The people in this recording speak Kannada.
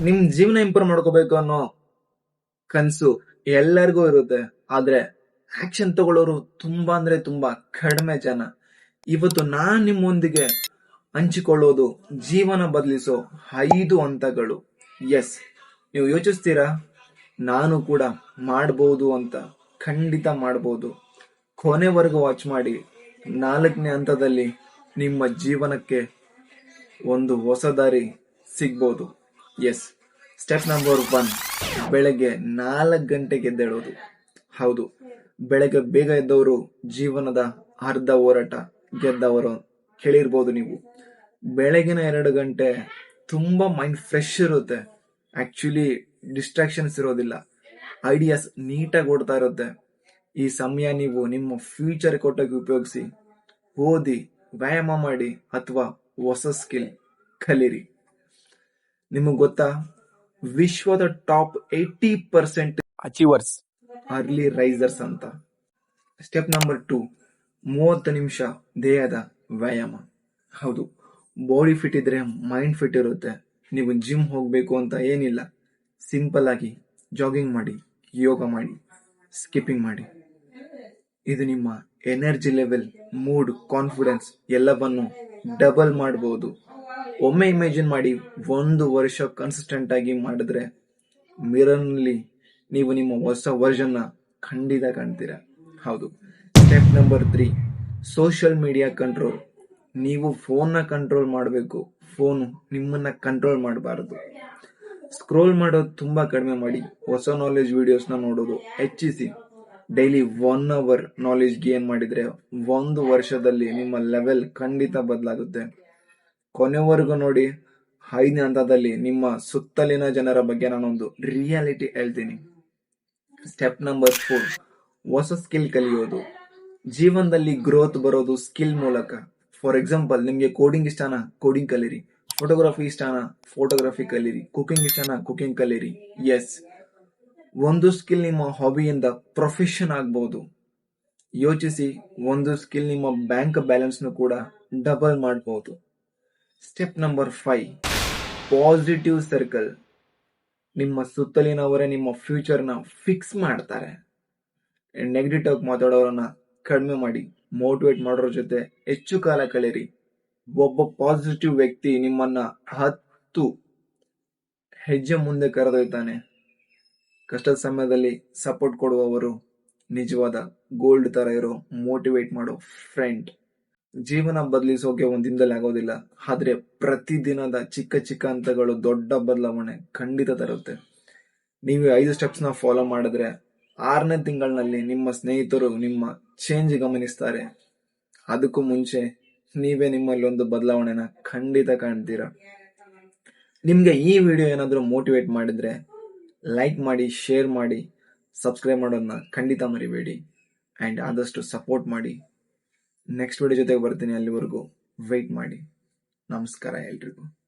ನಿಮ್ ಜೀವನ ಇಂಪ್ರೂವ್ ಮಾಡ್ಕೋಬೇಕು ಅನ್ನೋ ಕನ್ಸು ಎಲ್ಲರಿಗೂ ಇರುತ್ತೆ. ಆದ್ರೆ ಆಕ್ಷನ್ ತಗೊಳ್ಳೋರು ತುಂಬಾ ಅಂದ್ರೆ ತುಂಬಾ ಕಡಿಮೆ ಜನ. ಇವತ್ತು ನಾನ್ ನಿಮ್ಮೊಂದಿಗೆ ಹಂಚಿಕೊಳ್ಳೋದು ಜೀವನ ಬದಲಿಸೋ ಐದು ಹಂತಗಳು. ಎಸ್ ನೀವು ಯೋಚಿಸ್ತೀರಾ? ನಾನು ಕೂಡ ಮಾಡ್ಬೋದು ಅಂತ ಖಂಡಿತ ಮಾಡ್ಬೋದು. ಕೊನೆವರೆಗೂ ವಾಚ್ ಮಾಡಿ. ನಾಲ್ಕನೇ ಹಂತದಲ್ಲಿ ನಿಮ್ಮ ಜೀವನಕ್ಕೆ ಒಂದು ಹೊಸ ದಾರಿ ಸಿಗ್ಬೋದು. ಎಸ್ ಸ್ಟೆಪ್ ನಂಬರ್ ಒನ್ ಬೆಳಗ್ಗೆ ನಾಲ್ಕು ಗಂಟೆಗೆ ಎದ್ದೇಳೋದು. ಹೌದು. ಬೆಳಗ್ಗೆ ಬೇಗ ಎದ್ದವರು ಜೀವನದ ಅರ್ಧ ಹೋರಾಟ ಗೆದ್ದವರು ಕೇಳಿರ್ಬೋದು ನೀವು. ಬೆಳಗಿನ ಎರಡು ಗಂಟೆ ತುಂಬಾ ಮೈಂಡ್ ಫ್ರೆಶ್ ಇರುತ್ತೆ. ಆಕ್ಚುಲಿ ಡಿಸ್ಟ್ರಾಕ್ಷನ್ಸ್ ಇರೋದಿಲ್ಲ. ಐಡಿಯಾಸ್ ನೀಟಾಗಿ ಓಡ್ತಾ ಇರುತ್ತೆ. ಈ ಸಮಯ ನೀವು ನಿಮ್ಮ ಫ್ಯೂಚರ್ ಕೊಟ್ಟಾಗಿ ಉಪಯೋಗಿಸಿ ಓದಿ, ವ್ಯಾಯಾಮ ಮಾಡಿ, ಅಥವಾ ಹೊಸ ಸ್ಕಿಲ್ ಕಲೀರಿ. ನಿಮಗೆ ಗೊತ್ತಾ? ವಿಶ್ವದ top eighty percent achievers early risers ಅಂತ. ಸ್ಟೆಪ್ ನಂಬರ್ ಟೂ ಮೂವತ್ತು ನಿಮಿಷ ದೇಹದ ವ್ಯಾಯಾಮ. ಹೌದು ಬಾಡಿ ಫಿಟ್ ಇದ್ರೆ ಮೈಂಡ್ ಫಿಟ್ ಇರುತ್ತೆ. ನೀವು ಜಿಮ್ ಹೋಗಬೇಕು ಅಂತ ಏನಿಲ್ಲ. ಸಿಂಪಲ್ ಆಗಿ ಜಾಗಿಂಗ್ ಮಾಡಿ ಯೋಗ ಮಾಡಿ ಸ್ಕಿಪ್ಪಿಂಗ್ ಮಾಡಿ. ಇದು ನಿಮ್ಮ ಎನರ್ಜಿ ಲೆವೆಲ್ ಮೂಡ್ ಕಾನ್ಫಿಡೆನ್ಸ್ ಎಲ್ಲವನ್ನು ಡಬಲ್ ಮಾಡಬಹುದು ಒಮ್ಮೆ ಇಮ್ಯಾಜಿನ್ ಮಾಡಿ ಒಂದು ವರ್ಷ ಕನ್ಸಿಸ್ಟೆಂಟ್ ಆಗಿ ಮಾಡಿದ್ರೆ ಮಿರರ್ನಲ್ಲಿ ನೀವು ನಿಮ್ಮ ಹೊಸ ವರ್ಷನ್ನ ಖಂಡಿತ ಕಾಣ್ತೀರಾ. ಹೌದು. Step number three social media control ನೀವು ಫೋನ್ನ ಕಂಟ್ರೋಲ್ ಮಾಡಬೇಕು ಫೋನ್ ನಿಮ್ಮನ್ನ ಕಂಟ್ರೋಲ್ ಮಾಡಬಾರದು. ಸ್ಕ್ರೋಲ್ ಮಾಡೋದು ತುಂಬಾ ಕಡಿಮೆ ಮಾಡಿ, ಹೊಸ ನಾಲೆಜ್ ವಿಡಿಯೋಸ್ನ ನೋಡೋದು ಹೆಚ್ಚಿಸಿ. Daily one hour knowledge gain ಮಾಡಿದ್ರೆ ಒಂದು ವರ್ಷದಲ್ಲಿ ನಿಮ್ಮ ಲೆವೆಲ್ ಖಂಡಿತ ಬದಲಾಗುತ್ತೆ. ಕೊನೆವರೆಗೂ ನೋಡಿ ಐದನೇ ಹಂತದಲ್ಲಿ ನಿಮ್ಮ ಸುತ್ತಲಿನ ಜನರ ಬಗ್ಗೆ ನಾನೊಂದು ರಿಯಾಲಿಟಿ ಹೇಳ್ತೀನಿ. ಸ್ಟೆಪ್ ನಂಬರ್ ಫೋರ್ ಹೊಸ ಸ್ಕಿಲ್ ಕಲಿಯೋದು. ಜೀವನದಲ್ಲಿ ಗ್ರೋತ್ ಬರೋದು ಸ್ಕಿಲ್ ಮೂಲಕ. ಫಾರ್ ಎಕ್ಸಾಂಪಲ್ ನಿಮಗೆ ಕೋಡಿಂಗ್ ಇಷ್ಟನಾ? ಕೋಡಿಂಗ್ ಕಲೀರಿ. ಫೋಟೋಗ್ರಫಿ ಇಷ್ಟನಾ? ಫೋಟೋಗ್ರಫಿ ಕಲೀರಿ. ಕುಕಿಂಗ್ ಇಷ್ಟನಾ? ಕುಕಿಂಗ್ ಕಲೀರಿ. ಎಸ್ ಒಂದು ಸ್ಕಿಲ್ ನಿಮ್ಮ ಹಾಬಿಯಿಂದ ಪ್ರೊಫೆಷನ್ ಆಗ್ಬೋದು. ಯೋಚಿಸಿ, ಒಂದು ಸ್ಕಿಲ್ ನಿಮ್ಮ ಬ್ಯಾಂಕ್ ಬ್ಯಾಲೆನ್ಸ್ನು ಕೂಡ ಡಬಲ್ ಮಾಡಬಹುದು step number five positive circle ನಿಮ್ಮ ಸುತ್ತಲಿನವರೇ ನಿಮ್ಮ ಫ್ಯೂಚರ್ನ ಫಿಕ್ಸ್ ಮಾಡ್ತಾರೆ. ನೆಗೆಟಿವ್ ಆಗಿ ಮಾತಾಡೋರನ್ನ ಕಡಿಮೆ ಮಾಡಿ ಮೋಟಿವೇಟ್ ಮಾಡೋರ ಜೊತೆ ಹೆಚ್ಚು ಕಾಲ ಕಳೀರಿ. ಒಬ್ಬ ಪಾಸಿಟಿವ್ ವ್ಯಕ್ತಿ ನಿಮ್ಮನ್ನ ಹತ್ತು ಹೆಜ್ಜೆ ಮುಂದೆ ಕರೆದೊಯ್ತಾನೆ ಕಷ್ಟದ ಸಮಯದಲ್ಲಿ ಸಪೋರ್ಟ್ ಕೊಡುವವರು ನಿಜವಾದ ಗೋಲ್ಡ್ ತರ ಇರೋ ಮೋಟಿವೇಟ್ ಮಾಡೋ ಫ್ರೆಂಡ್ ಜೀವನ ಬದಲಿಸೋಕೆ ಒಂದಿನದಲ್ಲಿ ಆಗೋದಿಲ್ಲ. ಆದ್ರೆ ಪ್ರತಿದಿನದ ಚಿಕ್ಕ ಚಿಕ್ಕ ಹಂತಗಳು ದೊಡ್ಡ ಬದಲಾವಣೆ ಖಂಡಿತ ತರುತ್ತೆ. ನೀವು ಐದು ಸ್ಟೆಪ್ಸ್ನ ಫಾಲೋ ಮಾಡಿದ್ರೆ ಆರನೇ ತಿಂಗಳಿನಲ್ಲಿ ನಿಮ್ಮ ಸ್ನೇಹಿತರು ನಿಮ್ಮ ಚೇಂಜ್ ಗಮನಿಸ್ತಾರೆ. ಅದಕ್ಕೂ ಮುಂಚೆ ನೀವೇ ನಿಮ್ಮಲ್ಲಿ ಒಂದು ಬದಲಾವಣೆನ ಖಂಡಿತ ಕಾಣ್ತೀರಾ. ನಿಮ್ಗೆ ಈ ವಿಡಿಯೋ ಏನಾದರೂ ಮೋಟಿವೇಟ್ ಮಾಡಿದ್ರೆ ಲೈಕ್ ಮಾಡಿ ಶೇರ್ ಮಾಡಿ ಸಬ್ಸ್ಕ್ರೈಬ್ ಮಾಡೋದನ್ನ ಖಂಡಿತ ಮರಿಬೇಡಿ. ಆ್ಯಂಡ್ ಆದಷ್ಟು ಸಪೋರ್ಟ್ ಮಾಡಿ. ನೆಕ್ಸ್ಟ್ ವಿಡಿಯೋ ಜೊತೆಗೆ ಬರ್ತೀನಿ ಅಲ್ಲಿವರೆಗೂ. ವೆಯ್ಟ್ ಮಾಡಿ. ನಮಸ್ಕಾರ ಎಲ್ರಿಗೂ.